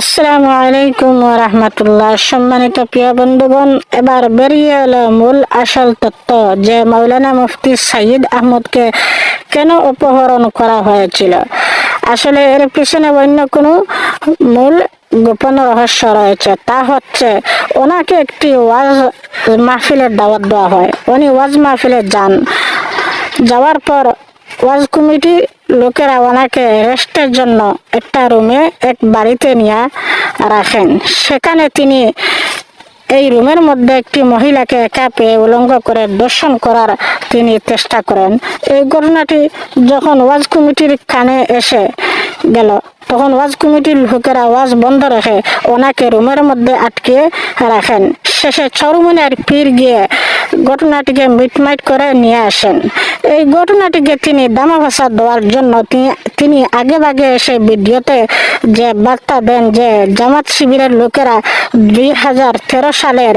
আসসালামু আলাইকুম রহমতুল্লাহ। সম্মানিত প্রিয় বন্ধুগণ, এবার বেরিয়ে এলো মূল আসল তত্ত্ব যে মৌলানা মুফতি সাইদ আহমদকে কেন অপহরণ করা হয়েছিল। আসলে এর পিছনে অন্য কোনো মূল গোপন রহস্য রয়েছে। তা হচ্ছে, ওনাকে একটি ওয়াজ মাহফিলের দাওয়াত দেওয়া হয়। উনি ওয়াজ মাহফিলে যান। যাওয়ার পর ওয়াজ কমিটি লোকেরা ওনাকে রেস্টের জন্য একটা রুমে এক বাড়িতে নিয়ে রাখেন। সেখানে তিনি এই রুমের মধ্যে একটি মহিলাকে একা পেয়ে উলঙ্গ করে দর্শন করার তিনি চেষ্টা করেন। এই ঘটনাটি যখন ওয়াজ কমিটির কানে এসে গেল, তখন ওয়াজ কমিটির লোকেরা ওয়াজ বন্ধ রেখে ওনাকে রুমের মধ্যে আটকে রাখেন। শেষে চরমুনের পীর গিয়ে ঘটনাটিকে মিটমাইট করে নিয়ে আসেন। এই ঘটনাটিকে তিনি দামা ভাষা দেওয়ার জন্য তিনি- আগে ভাগে এসে ভিডিওতে যে বার্তা দেন যে জামাত শিবিরের লোকেরা দুই হাজার তেরো সালের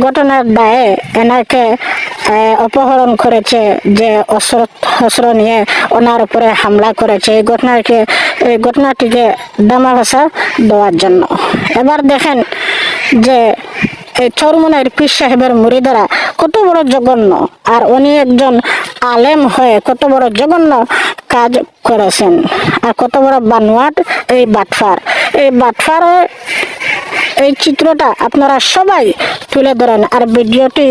ঘটনার দায়ে এনাকে অপহরণ করেছে, যে অস্ত্র অস্ত্র নিয়ে ওনার উপরে হামলা করেছে। এই ঘটনাকে, এই ঘটনাটিকে দামা ভাষা দেওয়ার জন্য। এবার দেখেন যে এই চরমুনের পীর সাহেবের মুড়িদারা কত বড় জঘন্য। আর উনি একজন আলেম হয়ে কত বড় জঘন্য কাজ করেছেন। আর কত বড় বানোয়াট এই বাটফার। এই বাটফার এই চিত্রটা আপনারা সবাই তুলে ধরেন আর ভিডিওটি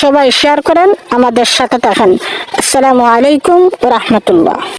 সবাই শেয়ার করেন, আমাদের সাথে থাকেন। আসসালামু আলাইকুম রহমতুল্লাহ।